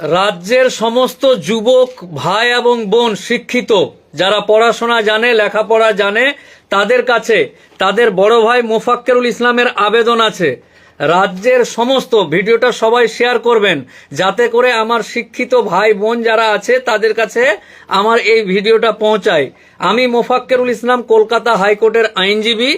রাজ্যের সমস্ত যুবক, ভাই এবং বোন শিক্ষিত, যারা পড়াশোনা জানে, লেখাপড়া জানে, তাদের কাছে তাদের বড় ভাই মোফাক্কেরুল ইসলামের আবেদন আছে। রাজ্যের সমস্ত ভিডিওটা সবাই শেয়ার করবেন। যাতে করে আমার শিক্ষিত ভাই বোন যারা আছে, তাদের কাছে আমার এই ভিডিওটা পৌঁছায়। আমি মোফাক্কেরুল ইসলাম, কলকাতা হাইকোর্টের আইনজীবী।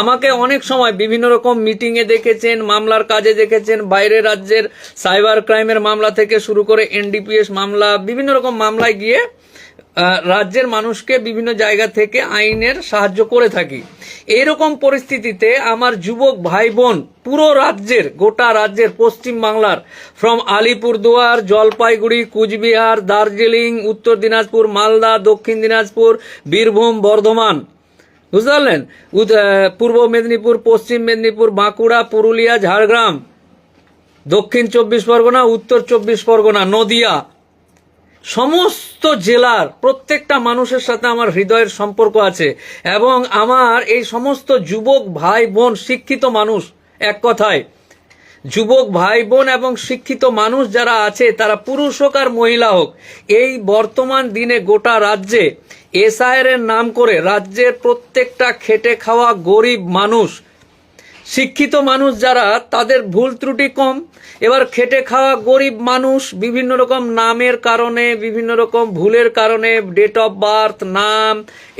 আমাকে অনেক সময় বিভিন্ন রকম মিটিংয়ে দেখেছেন, মামলার কাজে দেখেছেন, বাইরে রাজ্যের সাইবার ক্রাইমের মামলা থেকে শুরু করে এনডিপিএস মামলা, বিভিন্ন রকম মামলায় গিয়ে রাজ্যের মানুষকে বিভিন্ন জায়গা থেকে আইনের সাহায্য করে থাকি। এইরকম পরিস্থিতিতে আমার যুবক ভাই বোন পুরো রাজ্যের, গোটা রাজ্যের, পশ্চিম বাংলার ফ্রম আলিপুরদুয়ার, জলপাইগুড়ি, কুচবিহার, দার্জিলিং, উত্তর দিনাজপুর, মালদা, দক্ষিণ দিনাজপুর, বীরভূম, বর্ধমান। বুঝতে পারলেন? পূর্ব মেদিনীপুর, পশ্চিম মেদিনীপুর, বাঁকুড়া, পুরুলিয়া, ঝাড়গ্রাম। দক্ষিণ চব্বিশ পরগনা, উত্তর চব্বিশ পরগনা, নদিয়া। সমস্ত জেলার প্রত্যেকটা মানুষের সাথে আমার হৃদয়ের সম্পর্ক আছে এবং আমার এই সমস্ত যুবক ভাই বোন শিক্ষিত মানুষ, এক কথায়, যুবক ভাই বোন এবং শিক্ষিত মানুষ যারা আছে, তারা পুরুষ হোক আর মহিলা হোক, এই বর্তমান দিনে গোটা রাজ্যে এসআইয়ের নাম করে রাজ্যের প্রত্যেকটা খেটে খাওয়া গরিব মানুষ শিক্ষিত মানুষ যারা তাদের ভুল ত্রুটি কম। এবার খেটে খাওয়া গরিব মানুষ বিভিন্ন রকম নামের কারণে বিভিন্ন রকম ভুলের কারণে ডেট অফ বার্থ নাম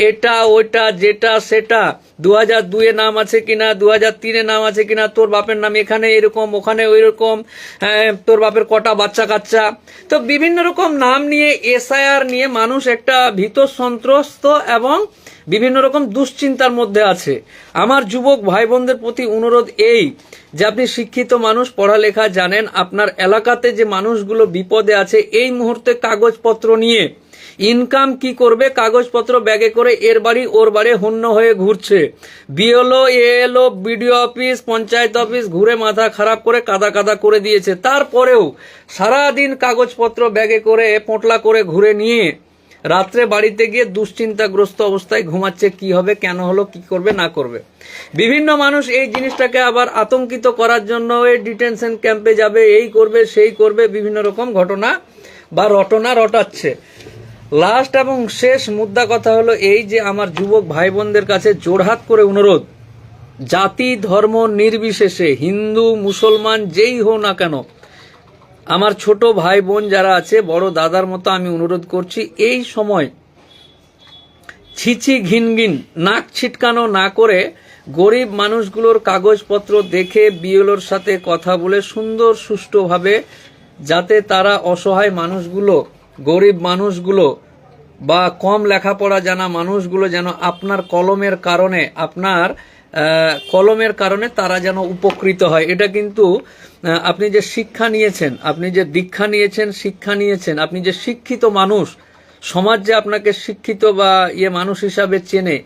এটা ওইটা যেটা সেটা। দু হাজার দুয়ে নাম আছে কিনা দু হাজার তিনে নাম আছে কিনা তোর বাপের নাম এখানে এরকম ওখানে ওই রকম হ্যাঁ, তোর বাপের কটা বাচ্চা কাচ্চা। তো বিভিন্ন রকম নাম নিয়ে এসআইআর নিয়ে মানুষ একটা ভীত সন্ত্রস্ত এবং বিভিন্ন রকম দুশ্চিন্তার মধ্যে আছে। আমার যুবক ভাই বোনদের প্রতি অনুরোধ এই যে আপনি শিক্ষিত মানুষ, পড়ালেখা জানেন, আপনার এলাকাতে যে মানুষগুলো বিপদে আছে, এই মুহূর্তে কাগজপত্র নিয়ে ইনকাম কি করবে, কাগজপত্র ব্যাগে করে এর বাড়ি ওর বাড়ি হন্য হয়ে ঘুরছে। BLO, ALO, BDO office, panchayat office ঘুরে মাথা খারাপ করে কাদা কাদা করে দিয়েছে। তারপরেও সারাদিন কাগজপত্র ব্যাগে করে, পোটলা করে ঘুরে নিয়ে রাত্রে বাড়িতে গিয়ে দুশ্চিন্তাগ্রস্ত অবস্থায় ঘুমাচ্ছে, কি হবে, কেন হলো, কি করবে, না করবে। বিভিন্ন মানুষ এই জিনিসটাকে আবার আতঙ্কিত করার জন্য এই ডিটেনশন ক্যাম্পে যাবে, এই করবে, সেই করবে, বিভিন্ন রকম ঘটনা বা রটনা রটাচ্ছে। লাস্ট এবং শেষ মুদ্রা কথা হলো এই যে আমার যুবক ভাই বোনদের কাছে জোড়হাত করে অনুরোধ, জাতি, ধর্ম নির্বিশেষে, হিন্দু, মুসলমান, যেই হো না কেন আমার ছোট ভাই বোন যারা আছে, বড় দাদার মতো আমি অনুরোধ করছি, এই সময় ছিছি ঘিনঘিন, নাক ছিটকানো না করে গরিব মানুষগুলোর কাগজপত্র দেখে বিএলওর সাথে কথা বলে সুন্দর সুষ্ঠুভাবে যাতে তারা অসহায় মানুষগুলো, গরিব মানুষগুলো বা কম লেখাপড়া জানা মানুষগুলো যেন আপনার কলমের কারণে আপনার কলমের কারণে তারা যেন উপকৃত হয়। এটা কিন্তু আপনি যে শিক্ষা নিয়েছেন, আপনি যে দীক্ষা নিয়েছেন, শিক্ষা নিয়েছেন, আপনি যে শিক্ষিত মানুষ, সমাজ যে আপনাকে শিক্ষিত বা ইয়ে মানুষ হিসাবে চেনে,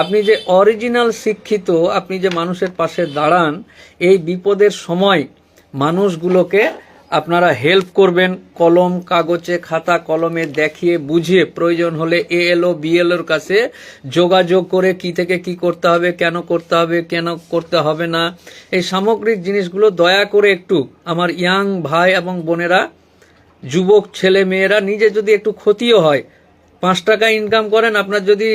আপনি যে অরিজিনাল শিক্ষিত, আপনি যে মানুষের পাশে দাঁড়ান, এই বিপদের সময় মানুষগুলোকে আপনারা হেল্প করবেন, কলম, কাগজে, খাতা, কলমে দেখিয়ে, বুঝিয়ে প্রয়োজন হলে এএলও বিএলওর কাছে যোগাযোগ করে কি থেকে কি করতে হবে, কেন করতে হবে, কেন করতে হবে না। এই সামগ্রিক জিনিসগুলো দয়া করে একটু আমার ইয়াং ভাই এবং বোনেরা, যুবক ছেলে মেয়েরা নিজে যদি একটু ক্ষতিও হয় পাঁচ টাকা ইনকাম করেন, আপনার যদি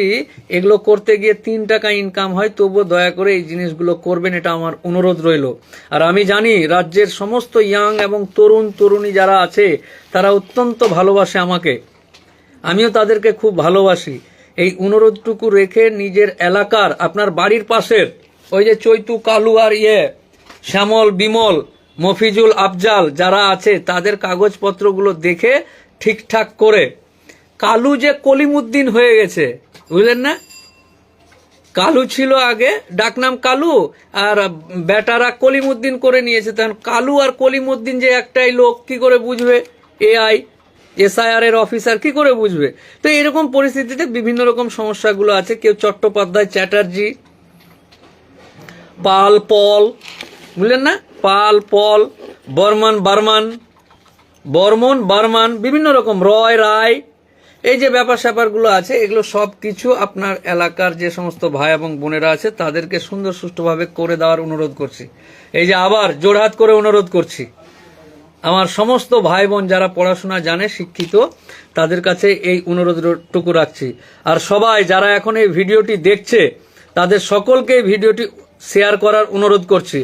এগুলো করতে গিয়ে তিন টাকা ইনকাম হয়, তবুও দয়া করে এই জিনিসগুলো করবেন, এটা আমার অনুরোধ রইল। আর আমি জানি রাজ্যের সমস্ত ইয়াং এবং তরুণ তরুণী যারা আছে, তারা অত্যন্ত ভালোবাসে আমাকে। আমিও তাদেরকে খুব ভালোবাসি। এই অনুরোধটুকু রেখে নিজের এলাকার, আপনার বাড়ির পাশের, ওই যে চৈতু কালু আর ইয়ে শ্যামল, বিমল, মফিজুল আফজাল যারা আছে, তাদের কাগজপত্রগুলো দেখে ঠিকঠাক করে কালু যে কলিমুদ্দিন হয়ে গেছে, বুঝলেন না? কালু ছিল আগে, ডাকনাম কালু, আর বেটারা কলিমুদ্দিন করে নিয়েছে। তখন কালু আর কলিমুদ্দিন যে একটাই লোক, কি করে বুঝবে? এআই, এসআইআর এর অফিসার, কি করে বুঝবে? তো এরকম পরিস্থিতিতে বিভিন্ন রকম সমস্যাগুলো আছে। কেউ চট্টোপাধ্যায় চ্যাটার্জি, পাল পল, বুঝলেন না? পাল পল, বর্মন বার্মান বর্মন বার্মান, বিভিন্ন রকম, রয় রায় এই যে ব্যাপার স্যাপারগুলো আছে, এগুলো সব কিছু আপনার এলাকার যে সমস্ত ভাই এবং বোনেরা আছে, তাদেরকে সুন্দর সুষ্ঠুভাবে করে দেওয়ার অনুরোধ করছি। এই যে আবার জোরহাত করে অনুরোধ করছি। আমার সমস্ত ভাই বোন যারা পড়াশোনা জানে, শিক্ষিত, তাদের কাছে এই অনুরোধটুকু রাখছি। আর সবাই যারা এখন এই ভিডিওটি দেখছে, তাদের সকলকে ভিডিওটি শেয়ার করার অনুরোধ করছি।